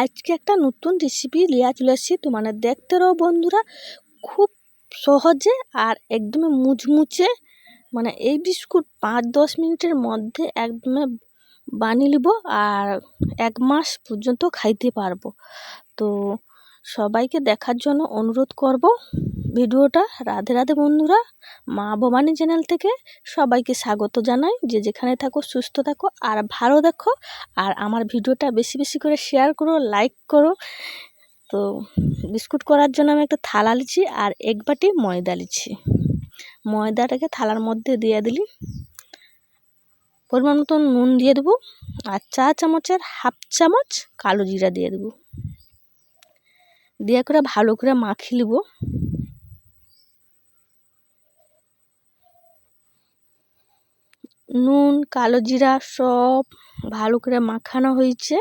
আজকে একটা নতুন রেসিপি লিয়া চলে এসেছি। তোমাদের দেখতে রো বন্ধুরা খুব সহজে আর একদমই মুচমুচে মানে এই বিস্কুট পাঁচ দশ মিনিটের মধ্যে একদমে বানিয়ে নিব আর এক মাস পর্যন্ত খাইতে পারব। তো সবাইকে দেখার জন্য অনুরোধ করব। ভিডিওটা রাধে রাধে বন্ধুরা, মা ভবানী চ্যানেল থেকে সবাইকে স্বাগত জানাই। যে যেখানে থাকো, সুস্থ থাকো আর ভালো দেখো। আর আমার ভিডিওটা বেশি বেশি করে শেয়ার করো লাইক করো। তো বিস্কুট করার জন্য আমি একটা থালা লিছি আর এক বাটি ময়দা লিছি। ময়দাটাকে থালার মধ্যে দিয়ে দিলি। পরিমাণ মতো নুন দিয়ে দেবো আর চা চামচের হাফ চামচ কালো জিরা দিয়ে দেবো। দিয়ে করে ভালো করে মাখিয়ে নেব। নুন, কালো জিরা সব ভালো করে মাখানো হয়েছে।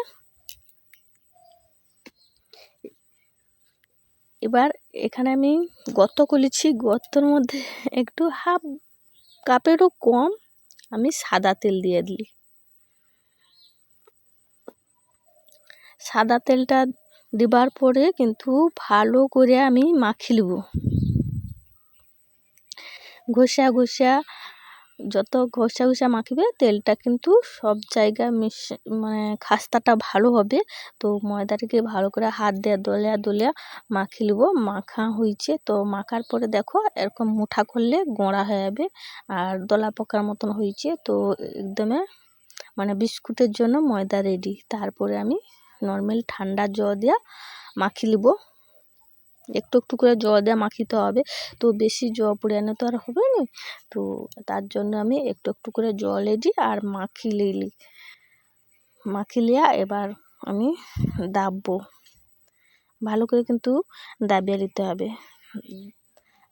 এবার এখানে আমি গর্ত করেছি। গর্তর মধ্যে একটু হাফ কাপেরও কম আমি সাদা তেল দিয়ে দিই। সাদা তেলটা দেবার পরে কিন্তু ভালো করে আমি মাখি নেব। ঘষা ঘষা যত ঘষা ঘষা মাখবে, তেলটা কিন্তু সব জায়গায় মিশে মানে খাস্তাটা ভালো হবে। তো ময়দাটাকে ভালো করে হাত দিয়ে, দলিয়া দলিয়া মাখি নেব। মাখা হয়েছে তো মাখার পরে দেখো, এরকম মুঠা করলে গোড়া হয়ে যাবে আর দলা পোকার মতন হয়েছে তো একদমে মানে বিস্কুটের জন্য ময়দা রেডি। তারপরে আমি নর্মাল ঠান্ডা জল দিয়া মাখি নেব। একটু একটু করে জল দেওয়া মাখিতে হবে। তো বেশি জল পড়ানো তো আর হবে না। তো তার জন্য আমি একটু একটু করে জল দিই আর মাখি লিলি। মাখি লিয়া এবার আমি দাববো। ভালো করে কিন্তু দাবিয়ে নিতে হবে।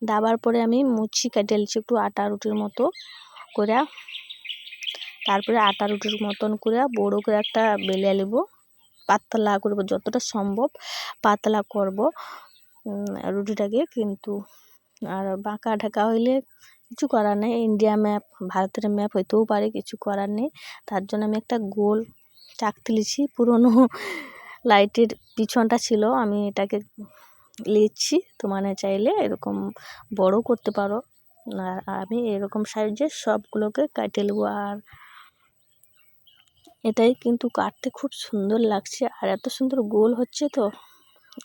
দাবার পরে আমি মুচি কাটিয়ে নিচ্ছি একটু আটা রুটির মতো করে। তারপরে আটা রুটির মতন করে বড় করে একটা বেলে নেব। পাতলা করব যতটা সম্ভব। পাতলা করব। রুটিটাকে কিন্তু, আর বাঁকা ঢাকা হইলে কিছু করার নেই। ইন্ডিয়া ম্যাপ ভারতের ম্যাপ হইতেও পারে, কিছু করার নেই। তার জন্য আমি একটা গোল চাক তুলেছি। পুরনো লাইটের পিছনটা ছিল, আমি এটাকে লিখছি মানে চাইলে এরকম বড় করতে পারো। আর আমি এরকম সাইজের সবগুলোকে কাটে নেব। আর এটাই কিন্তু কাটতে খুব সুন্দর লাগছে। আর এত সুন্দর গোল হচ্ছে তো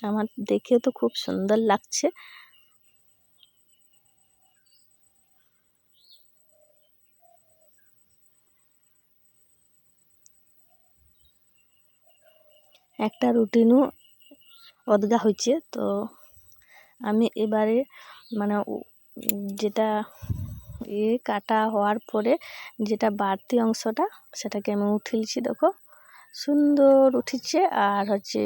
আমার দেখে তো খুব সুন্দর লাগছে। একটা রুটিনও অদগা হয়েছে, তো আমি এবারে মানে যেটা এ কাটা হওয়ার পরে যেটা বাড়তি অংশটা, সেটাকে আমি উঠিয়েছি, দেখো। সুন্দর উঠেছে। আর হচ্ছে,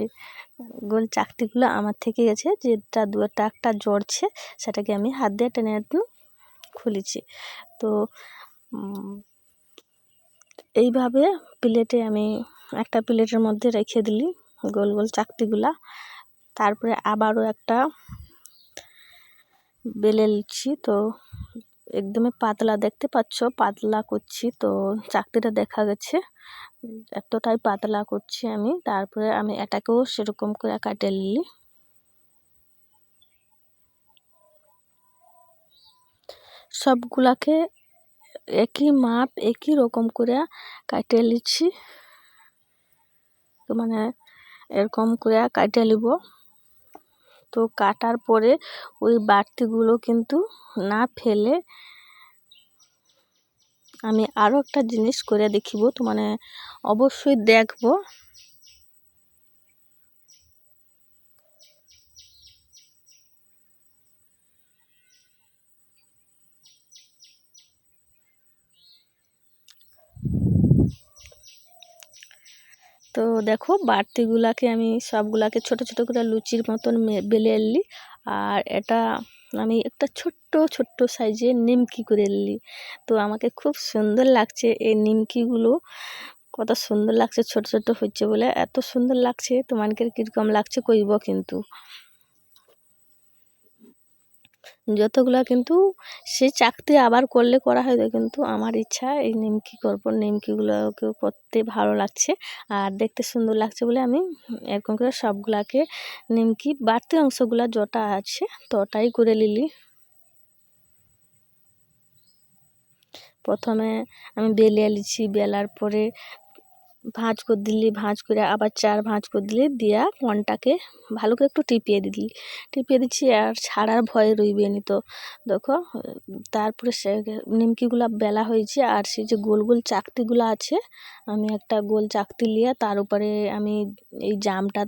গোল চাকতিগুলো আমার থেকে গেছে, যেটা দু একটা একটা জড়ছে, সেটাকে আমি হাত দিয়ে টেনে খুলেছি। তো এইভাবে প্লেটে আমি একটা প্লেটের মধ্যে রেখে দিলি গোল গোল চাকতিগুলা। তারপরে আবারও একটা বেলে নিচ্ছি। তো একদমই পাতলা, দেখতে পাচ্ছ? পাতলা করছি তো চাকরিটা দেখা গেছে। এতটাই পাতলা করছি আমি, তারপরে আমি এটাকেও সেরকম করে কাটে নিলি। সবগুলাকে একই মাপ, একই রকম করে কাটে নিচ্ছি। তো মানে এরকম করে কাটে নিব। তো কাটার পরে ওই বাড়তিগুলো কিন্তু না ফেলে আমি আরও একটা জিনিস করে দেখিব, তো মানে অবশ্যই দেখব। তো দেখো বাড়তিগুলাকে আমি সবগুলাকে ছোট ছোট করে লুচির মতন বেলে এলি আর এটা আমি একটা ছোট্ট ছোট্ট সাইজে নিমকি করে এলি তো আমাকে খুব সুন্দর লাগছে এই নিমকিগুলো। কত সুন্দর লাগছে, ছোট ছোট হচ্ছে বলে। এত সুন্দর লাগছে তোমাকে কীরকম লাগছে কইব কিন্তু। যতগুলা কিন্তু সে চাকতি আবার করলে করা হয় কিন্তু আমার ইচ্ছা এই নিমকি করব। নিমকিগুলোকে করতে ভালো লাগছে আর দেখতে সুন্দর লাগছে বলে আমি এরকম করে সবগুলাকে নিমকি বাড়তি অংশগুলা যটা আছে তটাই করে নিলি। প্রথমে আমি বেলিয়ে লিছি বেলার পরে ভাঁজ করে দিলি, ভাঁজ করে আবার চার ভাঁজ করে দিলি, দিয়া কনটাকে ভালো করে একটু টিপিয়ে দিলি। টিপিয়ে দিচ্ছি আর ছাড়ার ভয় রইবে নি তো। দেখো, তারপরে সে নিমকিগুলা বেলা হয়েছে আর সেই যে গোল গোল চাকতিগুলো আছে, আমি একটা গোল চাকতি নিয়ে তার উপরে আমি এই জামটা,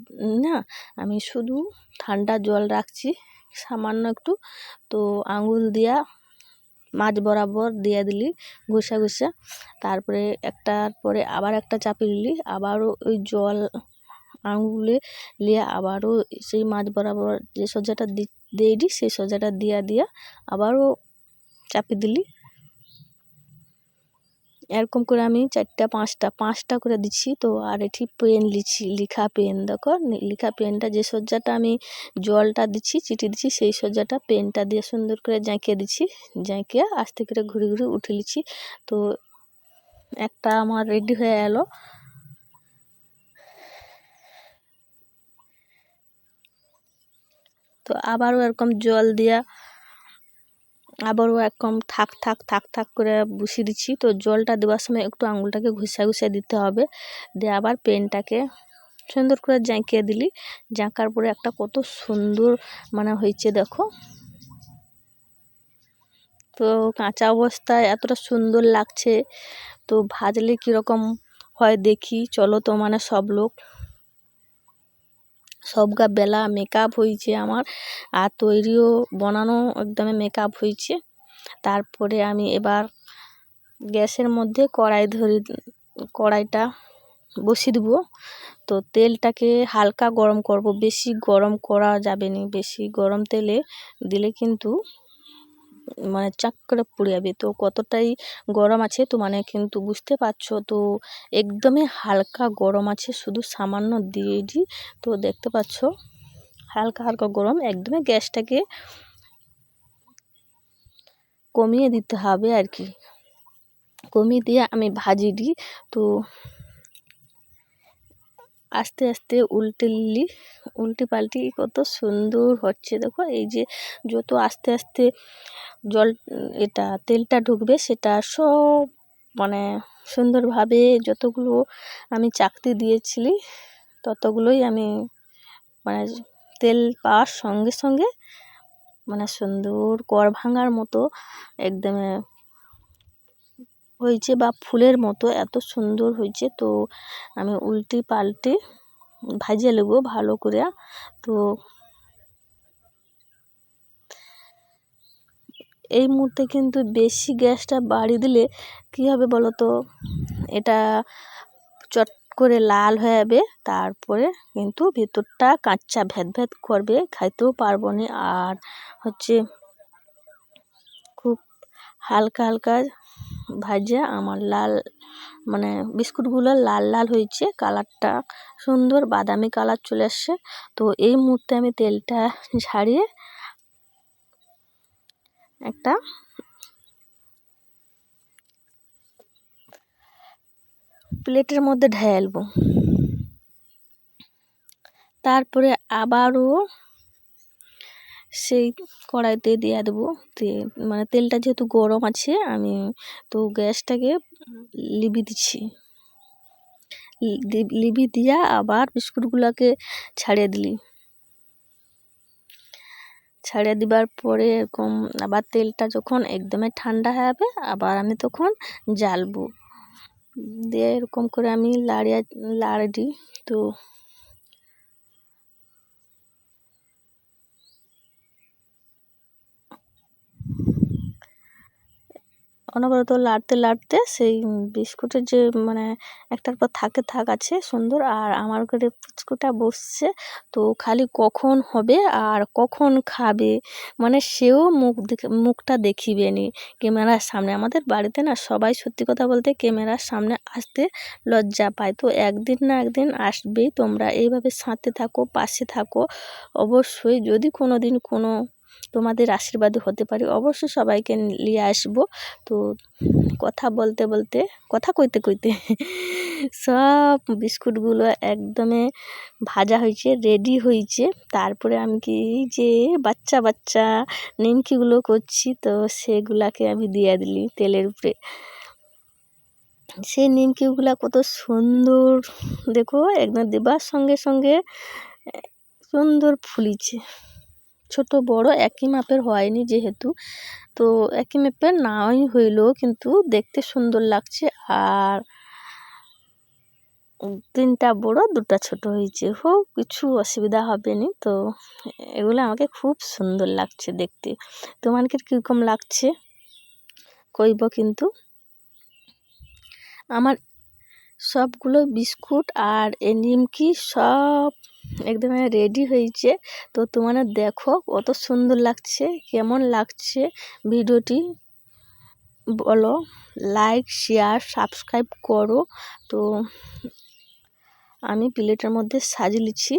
না, আমি শুধু ঠান্ডা জল রাখছি, সামান্য একটু। তো আঙুল দিয়া মাছ বরাবর দিয়ে দিলি, ঘষা ঘষা। তারপরে একটার পরে আবার একটা চাপি দিলি আবারও ওই জল আঙুলে নিয়ে আবারও সেই মাছ বরাবর যে সজাটা দিয়ে দিই সেই সজাটা দিয়া দিয়া আবারও চাপি দিলি। এরকম করে আমি চারটা, পাঁচটা পাঁচটা করে দিচ্ছি। তো আর এটি পেন লিছি লিখা পেন, দেখো লিখা পেনটা যে সজ্জাটা আমি জলটা দিচ্ছি, চিটি দিচ্ছি, সেই সজ্জাটা পেনটা দিয়ে সুন্দর করে জাঁকিয়ে দিচ্ছি। জাঁকিয়ে আস্তে করে ঘুরে ঘুরে উঠে লিছি তো একটা আমার রেডি হয়ে এলো। তো আবারও এরকম জল দিয়া আবারও একদম থাক থাক থাক থাক করে বসিয়ে দিচ্ছি। তো জলটা দেওয়ার সময় একটু আঙুলটাকে ঘুষা ঘুষা দিতে হবে। দিয়ে আবার পেনটাকে সুন্দর করে জাঁকিয়ে দিলি। জাঁকার পরে একটা কত সুন্দর মানে হয়েছে দেখো। তো কাঁচা অবস্থায় এতটা সুন্দর লাগছে। তো ভাজলে কীরকম হয় দেখি। চলো তো মানে সব লোক সবগা বেলা মেকআপ হয়েছে আমার। আর তৈরিও বানানো একদমই মেকআপ হয়েছে। তারপরে আমি এবার গ্যাসের মধ্যে কড়াই ধরে, কড়াইটা বসিয়ে দেবো। তো তেলটাকে হালকা গরম করব। বেশি গরম করা যাবে না। বেশি গরম তেলে দিলে কিন্তু মানে চাক করে পুড়ে যাবে তো কতটাই গরম আছে তো মানে কিন্তু বুঝতে পারছ? তো একদমই হালকা গরম আছে, শুধু সামান্য দিয়ে দিই তো দেখতে পাচ্ছ? হালকা হালকা গরম, একদমই গ্যাসটাকে কমিয়ে দিতে হবে আর কি। কমিয়ে দিয়ে আমি ভাজি দিই তো আস্তে আস্তে উল্টে নিলি উল্টে পাল্টি কত সুন্দর হচ্ছে। দেখো এই যে যত আস্তে আস্তে জল, এটা তেলটা ঢুকবে সেটা সব মানে সুন্দরভাবে যতগুলো আমি চাকতি দিয়েছিলি ততগুলোই আমি মানে তেল পাওয়ার সঙ্গে সঙ্গে মানে সুন্দর কর ভাঙার মতো একদম হয়েছে বা ফুলের মতো এত সুন্দর হয়েছে। তো আমি উল্টে পাল্টে ভাজিয়ে নেব ভালো করে। তো এই মুহূর্তে কিন্তু বেশি গ্যাসটা বাড়িয়ে দিলে কী হবে বলো তো এটা চট করে লাল হয়ে যাবে, তারপরে কিন্তু ভেতরটা কাঁচা ভ্যাদ ভ্যাদ করবে, খাইতেও পারব না। আর হচ্ছে খুব হালকা হালকা ভাজা আমার লাল মানে বিস্কুটগুলো লাল লাল হয়েছে, কালারটা সুন্দর, বাদামি কালার চলে আসছে। তো এই মুহূর্তে আমি তেলটা ঝাড়িয়ে একটা প্লেটের মধ্যে ঢেলবো তারপরে আবারও সেই কড়াইতে দিয়ে দেবো। মানে তেলটা যেহেতু গরম আছে, আমি তো গ্যাসটাকে লিবি দিচ্ছি। লিবি দিয়া আবার বিস্কুটগুলোকে ছাড়িয়ে দিলি। ছাড়িয়ে দিবার পরে এরকম আবার তেলটা যখন একদমই ঠান্ডা হয়ে যাবে, আবার আমি তখন জ্বালবো। দিয়ে এরকম করে আমি লাড়িয়া, লাড়ি তো অনবরত লাড়তে লাড়তে সেই বিস্কুটের যে মানে একটার পর থাকে, থাক আছে সুন্দর আর আমার ঘরে পুচকুটা বসছে। তো খালি কখন হবে আর কখন খাবে? মানে সেও মুখ দেখে, মুখটা দেখিবে নি ক্যামেরার সামনে। আমাদের বাড়িতে না সবাই সত্যি কথা বলতে ক্যামেরার সামনে আসতে লজ্জা পায়। তো একদিন না একদিন আসবেই তোমরা। এইভাবে সাথে থাকো, পাশে থাকো। অবশ্যই যদি কোনো দিন কোনো তোমাদের আশীর্বাদ হতে পারি। অবশ্যই সবাইকে নিয়ে আসব। তো কথা বলতে বলতে, কথা কইতে কইতে সব বিস্কুটগুলো একদমে ভাজা হয়েছে রেডি হয়েছে। তারপরে আমি কি যে বাচ্চা বাচ্চা নিমকিগুলো করছি, তো সেগুলাকে আমি দিয়ে দিলি তেলের উপরে। সেই নিমকিগুলা কত সুন্দর, দেখো, একদম দেবার সঙ্গে সঙ্গে সুন্দর ফুলিছে। ছোট বড় একই মাপের হয়নি যেহেতু। তো একই মাপের নাই হইলেও কিন্তু দেখতে সুন্দর লাগছে আর তিনটা বড়, দুটা ছোট হয়েছে। হোক, কিছু অসুবিধা হবে না। তো এগুলো আমাকে খুব সুন্দর লাগছে দেখতে। তোমাকে কীরকম লাগছে? কইব কিন্তু। আমার সবগুলো বিস্কুট আর এ নিমকি সব একদম রেডি হয়েছে। তো তোমার দেখো কত সুন্দর লাগছে, কেমন লাগছে ভিডিওটি। বলো লাইক শেয়ার সাবস্ক্রাইব করো। তো আমি প্লেটের মধ্যে সাজিয়েছি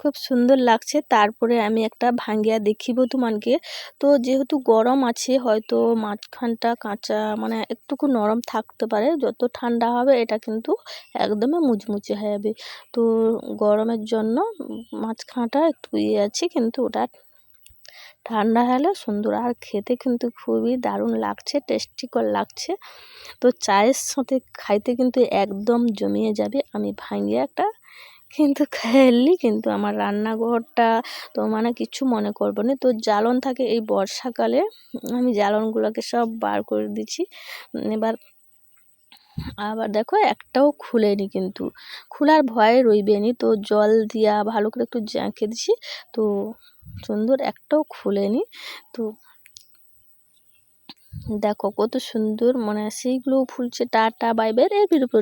খুব সুন্দর লাগছে। তারপরে আমি একটা ভাঙ্গিয়া দেখিব তোমাকে। তো যেহেতু গরম আছে, হয়তো মাঝখানটা কাঁচা মানে একটুকু নরম থাকতে পারে। যত ঠান্ডা হবে, এটা কিন্তু একদমই মুচমুচে হয়ে যাবে। তো গরমের জন্য মাঝখানটা একটু ইয়ে আছে, কিন্তু ওটা ঠান্ডা হলে সুন্দর। আর খেতে কিন্তু খুবই দারুণ লাগছে টেস্টিকর লাগছে। তো চায়ের সাথে খাইতে কিন্তু একদম জমিয়ে যাবে। আমি ভাঙিয়ে একটা কিন্তু খেললি কিন্তু আমার রান্নাঘরটা তো মানে কিছু মনে করব না। তো জ্বালন থাকে এই বর্ষাকালে, আমি জ্বালনগুলোকে সব বার করে দিচ্ছি। এবার আবার দেখো একটাও খুলেনি কিন্তু। খোলার ভয়ে রইবেনি তো জল দিয়া ভালো করে একটু জ্যাঁকে দিছি তো সুন্দর একটাও খুলেনি। তো দেখো কত সুন্দর মানে সেইগুলোও ফুলছে। টাটা বাইবের এর বিরুদ্ধে